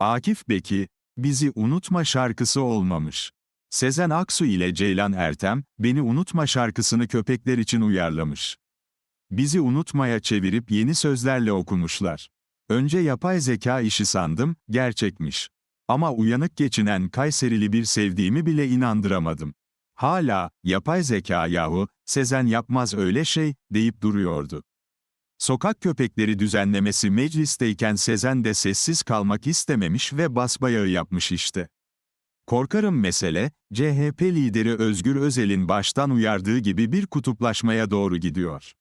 Akif Beki, Bizi Unutma şarkısı olmamış. Sezen Aksu ile Ceylan Ertem, Beni Unutma şarkısını köpekler için uyarlamış. Bizi unutmaya çevirip yeni sözlerle okumuşlar. Önce yapay zeka işi sandım, gerçekmiş. Ama uyanık geçinen Kayserili bir sevdiğimi bile inandıramadım. Hala, yapay zeka yahu, Sezen yapmaz öyle şey, deyip duruyordu. Sokak köpekleri düzenlemesi meclisteyken Sezen de sessiz kalmak istememiş ve basbayağı yapmış işte. Korkarım mesele, CHP lideri Özgür Özel'in baştan uyardığı gibi bir kutuplaşmaya doğru gidiyor.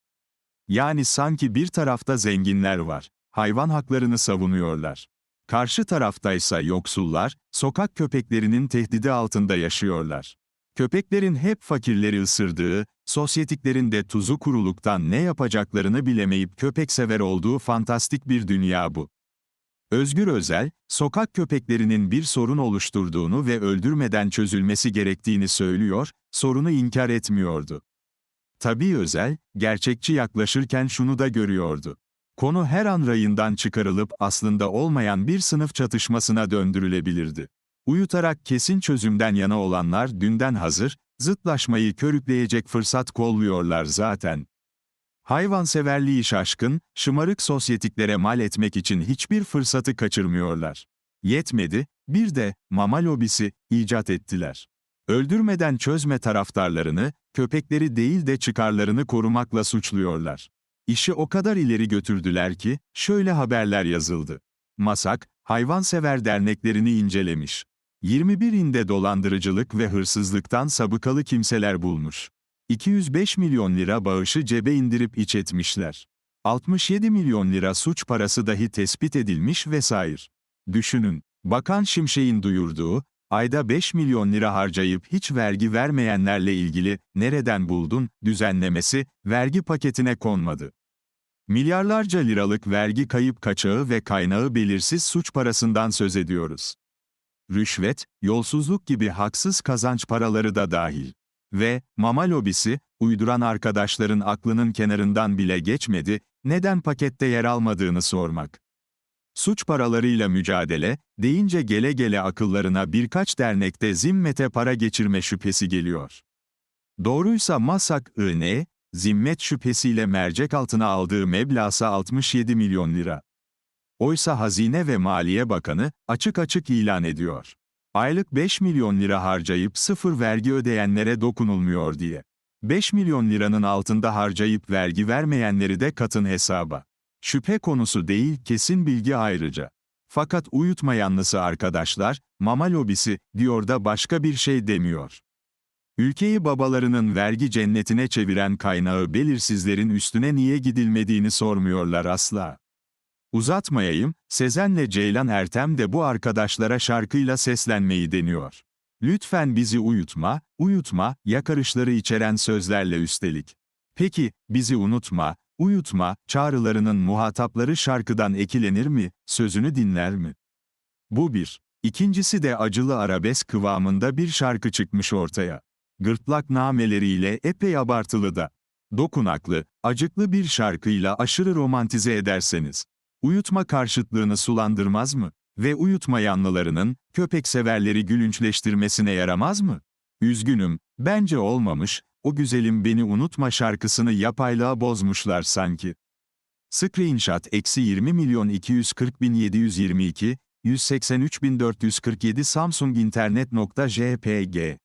Yani sanki bir tarafta zenginler var, hayvan haklarını savunuyorlar. Karşı taraftaysa yoksullar, sokak köpeklerinin tehdidi altında yaşıyorlar. Köpeklerin hep fakirleri ısırdığı, sosyetiklerin de tuzu kuruluktan ne yapacaklarını bilemeyip köpeksever olduğu fantastik bir dünya bu. Özgür Özel, sokak köpeklerinin bir sorun oluşturduğunu ve öldürmeden çözülmesi gerektiğini söylüyor, sorunu inkar etmiyordu. Tabii Özel, gerçekçi yaklaşırken şunu da görüyordu. Konu her an rayından çıkarılıp aslında olmayan bir sınıf çatışmasına döndürülebilirdi. Uyutarak kesin çözümden yana olanlar dünden hazır, zıtlaşmayı körükleyecek fırsat kolluyorlar zaten. Hayvanseverliği şaşkın, şımarık sosyetiklere mal etmek için hiçbir fırsatı kaçırmıyorlar. Yetmedi, bir de mama lobisi icat ettiler. Öldürmeden çözme taraftarlarını, köpekleri değil de çıkarlarını korumakla suçluyorlar. İşi o kadar ileri götürdüler ki, şöyle haberler yazıldı. Masak, hayvansever derneklerini incelemiş. 21 inde dolandırıcılık ve hırsızlıktan sabıkalı kimseler bulmuş. 205 milyon lira bağışı cebe indirip iç etmişler. 67 milyon lira suç parası dahi tespit edilmiş vesaire. Düşünün, Bakan Şimşek'in duyurduğu, ayda 5 milyon lira harcayıp hiç vergi vermeyenlerle ilgili nereden buldun düzenlemesi vergi paketine konmadı. Milyarlarca liralık vergi kayıp kaçağı ve kaynağı belirsiz suç parasından söz ediyoruz. Rüşvet, yolsuzluk gibi haksız kazanç paraları da dahil. Ve, mama lobisi, uyduran arkadaşların aklının kenarından bile geçmedi, neden pakette yer almadığını sormak. Suç paralarıyla mücadele, deyince gele gele akıllarına birkaç dernekte zimmete para geçirme şüphesi geliyor. Doğruysa Masak I.N., zimmet şüphesiyle mercek altına aldığı meblağsa 67 milyon lira. Oysa Hazine ve Maliye Bakanı, açık açık ilan ediyor. Aylık 5 milyon lira harcayıp sıfır vergi ödeyenlere dokunulmuyor diye. 5 milyon liranın altında harcayıp vergi vermeyenleri de katın hesaba. Şüphe konusu değil kesin bilgi ayrıca. Fakat uyutma yanlısı arkadaşlar, mama lobisi, diyor da başka bir şey demiyor. Ülkeyi babalarının vergi cennetine çeviren kaynağı belirsizlerin üstüne niye gidilmediğini sormuyorlar asla. Uzatmayayım, Sezen'le Ceylan Ertem de bu arkadaşlara şarkıyla seslenmeyi deniyor. Lütfen bizi uyutma, uyutma, yakarışları içeren sözlerle üstelik. Peki, bizi unutma, uyutma, çağrılarının muhatapları şarkıdan ekilenir mi, sözünü dinler mi? Bu bir. İkincisi de acılı arabesk kıvamında bir şarkı çıkmış ortaya. Gırtlak nameleriyle epey abartılı da. Dokunaklı, acıklı bir şarkıyla aşırı romantize ederseniz. Uyutma karşıtlığını sulandırmaz mı? Ve uyutma yanlılarının, köpek severleri gülünçleştirmesine yaramaz mı? Üzgünüm, bence olmamış, o güzelim beni unutma şarkısını yapaylığa bozmuşlar sanki. Screenshot eksi 20 milyon 240 bin 722, 183 bin 447 Samsung internet.jpg